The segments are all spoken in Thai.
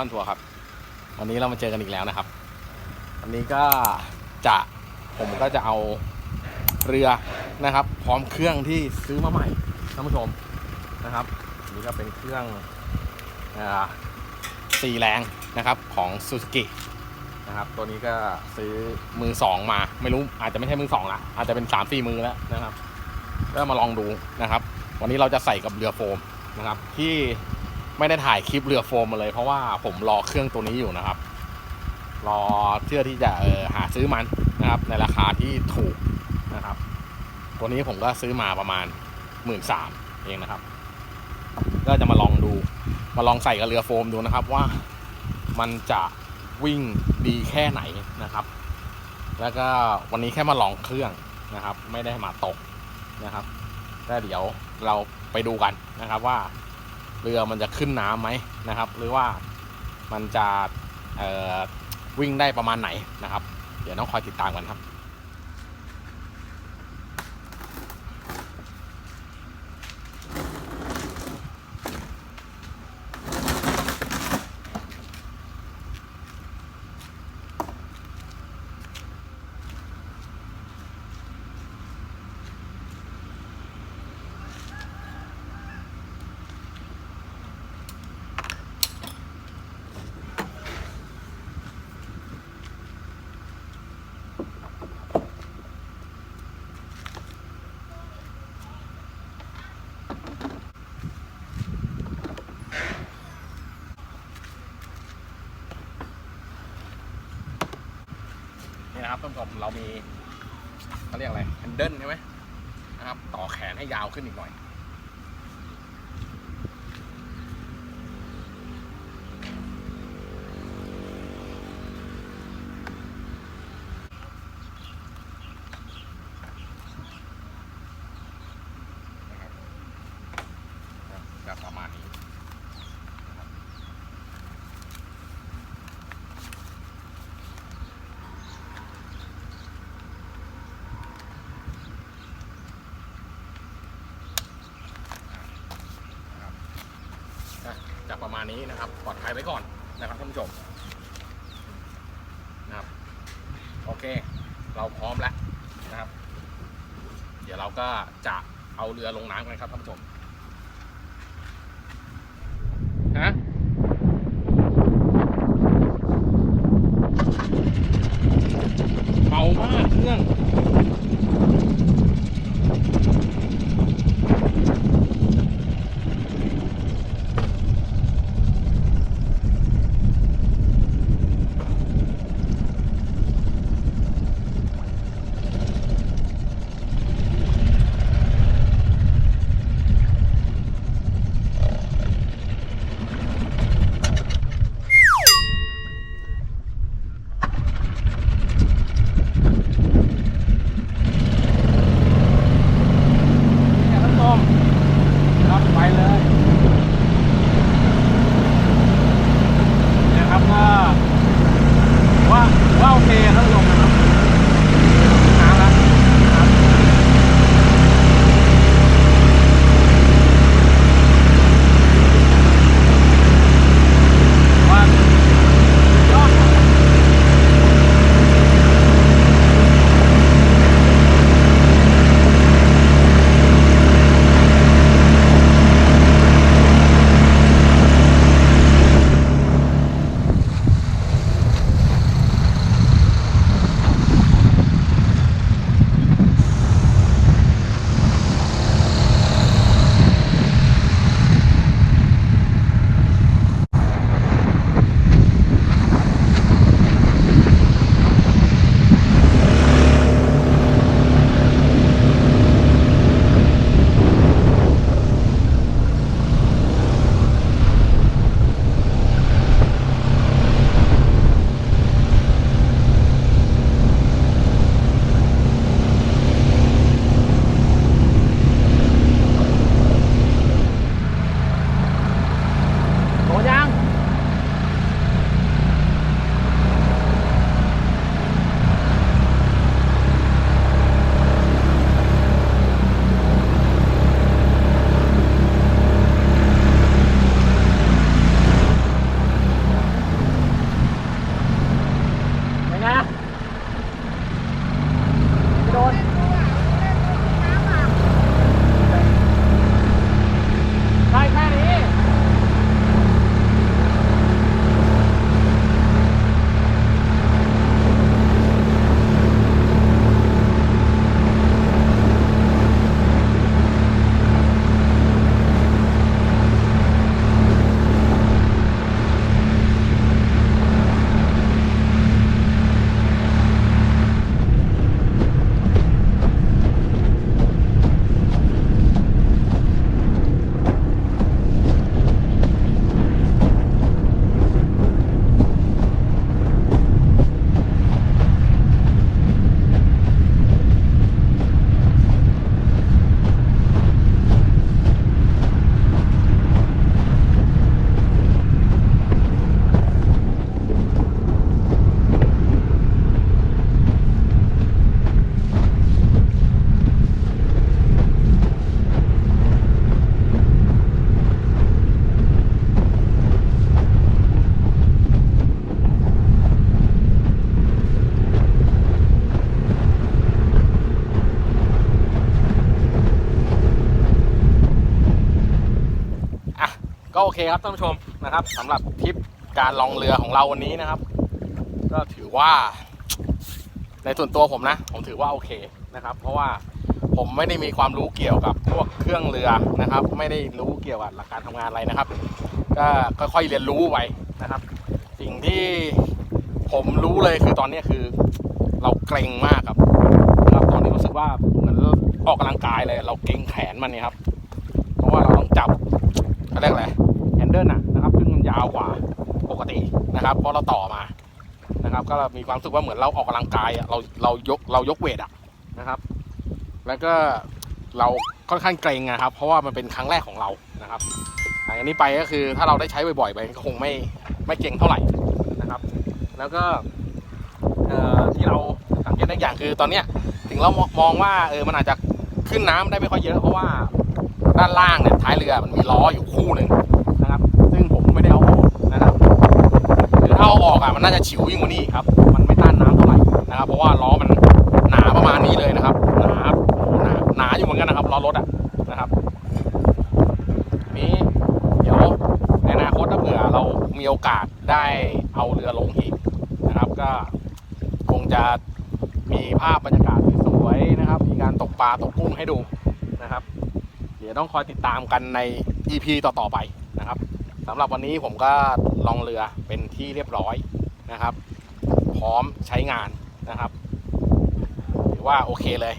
อนทัวร์ครับ วันนี้เรามาเจอกันอีกแล้วนะครับ วันนี้ก็จะผมก็จะเอาเรือนะครับ พร้อมเครื่องที่ซื้อมาใหม่ท่านผู้ชมนะครับอันนี้ก็เป็นเครื่องอ่าสี่แรงนะครับของซูซูกินะครับตัวนี้ก็ซื้อมือสองมาไม่รู้อาจจะไม่ใช่มือสองละอาจจะเป็นสามสี่มือแล้วนะครับก็มาลองดูนะครับ วันนี้เราจะใส่กับเรือโฟมนะครับ ที่ ไม่ได้ถ่ายคลิปเรือโฟมมาเลย เพราะว่าผมรอเครื่องตัวนี้อยู่นะครับ รอเพื่อที่จะเออหาซื้อมันนะครับ ในราคาที่ถูกนะครับ ตัวนี้ผมก็ซื้อมาประมาณหมื่นสามเองนะครับ ก็จะมาลองดู มาลองใส่กับเรือโฟมดูนะครับว่ามันจะวิ่งดีแค่ไหนนะครับ แล้วก็วันนี้แค่มาลองเครื่องนะครับ ไม่ได้มาตกนะครับก็เดี๋ยวเราไปดูกันนะครับว่า เรือมันจะขึ้นน้ำไหมนะครับ หรือว่ามันจะวิ่งได้ประมาณไหนนะครับ เดี๋ยวต้องคอยติดตามกันครับ นะครับท่านผู้ชมเรามีเขาเรียกอะไรแฮนเดิลใช่ไหมนะครับ ต่อแขนให้ยาวขึ้นอีกหน่อย นะครับก็ประมาณนี้ นะจะประมาณ นี้นะครับปลอดภัยไว้ก่อนนะครับท่านผู้ชมนะครับโอเค เราพร้อมแล้วนะครับ เดี๋ยวเราก็จะเอาเรือลงน้ำกันครับท่านผู้ชม คครับท่านผู้ชมนะครับสำหรับทริปการลองเรือของเราวันนี้นะครับ ก็ถือว่าในส่วนตัวผมนะ ผมถือว่าโอเคนะครับ เพราะว่าผมไม่ได้มีความรู้เกี่ยวกับพวกเครื่องเรือนะครับ ไม่ได้รู้เกี่ยวกับหลักการทำงานอะไรนะครับ ก็ค่อยๆเรียนรู้ไปนะครับ สิ่งที่ผมรู้เลยคือตอนนี้คือเราเกรงมากครับนะครับตอนนี้รู้สึกว่าเหมือนออกกำลังกายเลย เราเกรงแขนมันนี่ครับ เพราะว่าเราต้องจับเขาเรียกอะไร นเดิลนะนะครับ ซึ่งมันยาวกว่าปกตินะครับเพราะเราต่อมานะครับ ก็มีความรู้สึกว่าเหมือนเราออกกำลังกายอะเราเรายกเรายกเวทอะนะครับ แล้วก็เราค่อนข้างเกรงนะครับ เพราะว่ามันเป็นครั้งแรกของเรานะครับหลังจากนี้ไปก็คือถ้าเราได้ใช้บ่อยๆไปก็คงไม่ไม่เก่งเท่าไหร่นะครับ แล้วก็ที่เราสังเกตได้อย่างคือตอนเนี้ยถึงเรามองว่าเออมันอาจจะขึ้นน้ำได้ไม่ค่อยเยอะเพราะว่าด้านล่างเนี่ยท้ายเรือมันมีล้ออยู่คู่หนึ่งผมไม่ได้เอาออกนะครับหรื อกอะมันน่าจะฉิวยิ่งกว่านี้ครับ มันไม่ต้านน้ำเท่าไหร่นะครับ เพราะว่าล้อมันหนาประมาณนี้เลยนะครับ หนาหหนาหนาอยู่เหมือนกันนะครับล้อรถอะนะครับนี้เดี๋ยวในอนาคตถ้าเผื่อเรามีโอกาสได้เอาเรือลงอีกนะครับ ก็คงจะมีภาพบรรยากาศสวยๆนะครับ มีการตกปลาตกกุ้งให้ดูนะครับ เดี๋ยวต้องคอยติดตามกันใน EP ต่อๆไปนะครับ สำหรับวันนี้ผมก็ลองเรือเป็นที่เรียบร้อยนะครับ พร้อมใช้งานนะครับถือว่าโอเคเลย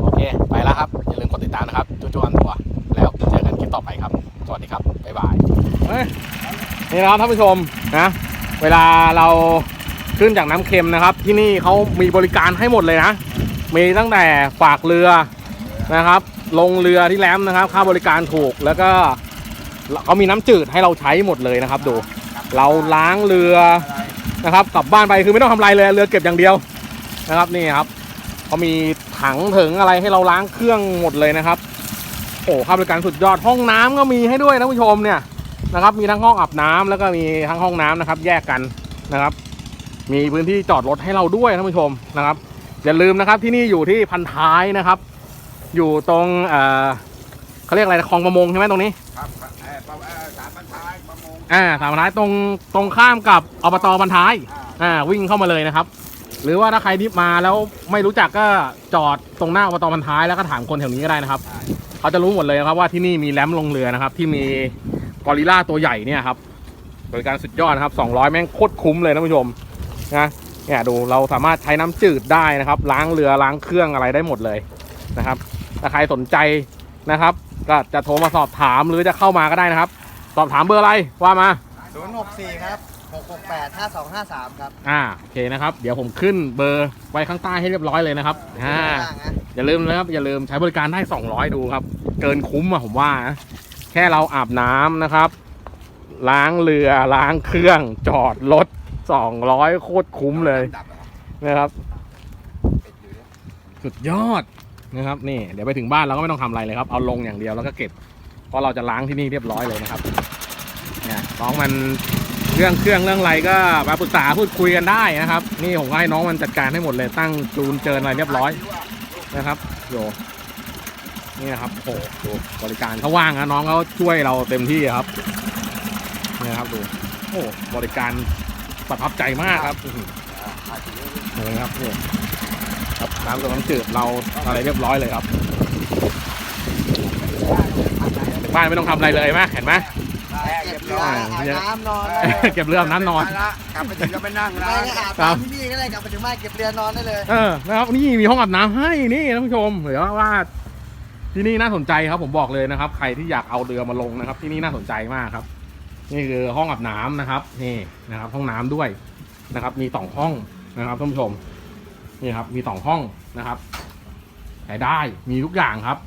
โอเค ไปแล้วครับ อย่าลืมกดติดตามนะครับจุ๊จุ๊อันตัว แล้วเจอกันคลิปต่อไปครับ สวัสดีครับ บ๊ายบายนี่นะครับท่านผู้ชมนะ เวลาเราขึ้นจากน้ำเค็มนะครับ ที่นี่เขามีบริการให้หมดเลยนะ มีตั้งแต่ฝากเรือนะครับ ลงเรือที่แรมนะครับ ค่าบริการถูกแล้วก็ เขามีน้ำจืดให้เราใช้หมดเลยนะครับ ดู เราล้างเรือนะครับ กลับบ้านไปคือไม่ต้องทำไรเลยเรือเก็บอย่างเดียวนะครับนี่ครับเขามีถังถึงอะไรให้เราล้างเครื่องหมดเลยนะครับโอ้ค่าบริการสุดยอดห้องน้ำก็มีให้ด้วยนะผู้ชมเนี่ยนะครับ มีทั้งห้องอาบน้ำแล้วก็มีทั้งห้องน้ำนะครับ แยกกันนะครับ มีพื้นที่จอดรถให้เราด้วยท่านผู้ชมนะครับอย่าลืมนะครับที่นี่อยู่ที่พันท้ายนะครับ อยู่ตรงเอ่อเขาเรียกอะไรคลองประมงใช่ไหมตรงนี้ อ่าสามพันท้ายตรงตรงข้ามกับอบตพันท้ายอ่าวิ่งเข้ามาเลยนะครับ หรือว่าถ้าใครที่มาแล้วไม่รู้จักก็จอดตรงหน้าอบตพันท้ายแล้วก็ถามคนแถวนี้ก็ได้นะครับ เขาจะรู้หมดเลยครับว่าที่นี่มีแรมลงเรือนะครับ ที่มีกอริลล่าตัวใหญ่เนี่ยครับบริการสุดยอดนะครับ200 แม่งโคตรคุ้มเลยนะผู้ชมนะเนี่ยดูเราสามารถใช้น้ำจืดได้นะครับ ล้างเรือล้างเครื่องอะไรได้หมดเลยนะครับถ้าใครสนใจนะครับ ก็จะโทรมาสอบถามหรือจะเข้ามาก็ได้นะครับ สอบถามเบอร์อะไรว่ามาศูนย์หกสี่ครับหกหกแปดห้าสองห้าสามครับอ่าโอเคนะครับ เดี๋ยวผมขึ้นเบอร์ไว้ข้างใต้ให้เรียบร้อยเลยนะครับอ่าข้างล่างนะอย่าลืมนะครับอย่าลืมใช้บริการได้ 200 ดูครับ เกินคุ้มอะผมว่านะแค่เราอาบน้ำนะครับ ล้างเรือล้างเครื่องจอดรถ200 โคตรคุ้มเลยดับเหรอนะครับติดอยู่เนี่ยสุดยอดนะครับนี่เดี๋ยวไปถึงบ้านเราก็ไม่ต้องทำอะไรเลยครับเอาลงอย่างเดียวแล้วก็เก็บเพราะเราจะล้างที่นี่เรียบร้อยเลยนะครับ เนี่ยน้องมันเรื่องเครื่องเรื่องอะไรก็มาปรึกษาพูดคุยกันได้นะครับ นี่ผมก็ให้น้องมันจัดการให้หมดเลยตั้งจูนเจินอะไรเรียบร้อยนะครับโยนี่นะครับโอ้โหดูบริการเขาว่างนะน้องเขาช่วยเราเต็มที่ครับนี่ครับดูโอ้บริการประทับใจมากครับนี่ครับนี่ครับน้ำกับน้ำจืดเราอะไรเรียบร้อยเลยครับบ้านไม่ต้องทำอะไรเลยไหมเห็นไหม เก็บเรืออาบน้ำนอนเก็บเรืออาบน้ำนอนไปละกลับไปถึงก็ไปนั่งไปร้านก็อาบครับน้ำที่นี่ก็ได้กลับไปถึงบ้านเก็บเรือนอนได้เลย เออนะครับนี่มีห้องอาบน้ำให้นี่ท่านผู้ชมหรือว่าว่าที่นี่น่าสนใจครับผมบอกเลยนะครับ ใครที่อยากเอาเรือมาลงนะครับ ที่นี่น่าสนใจมากครับ นี่คือห้องอาบน้ำนะครับ นี่นะครับ ห้องน้ำด้วยนะครับ มีสองห้องนะครับท่านผู้ชมนี่ครับ มีสองห้องนะครับใช้ได้มีทุกอย่างครับ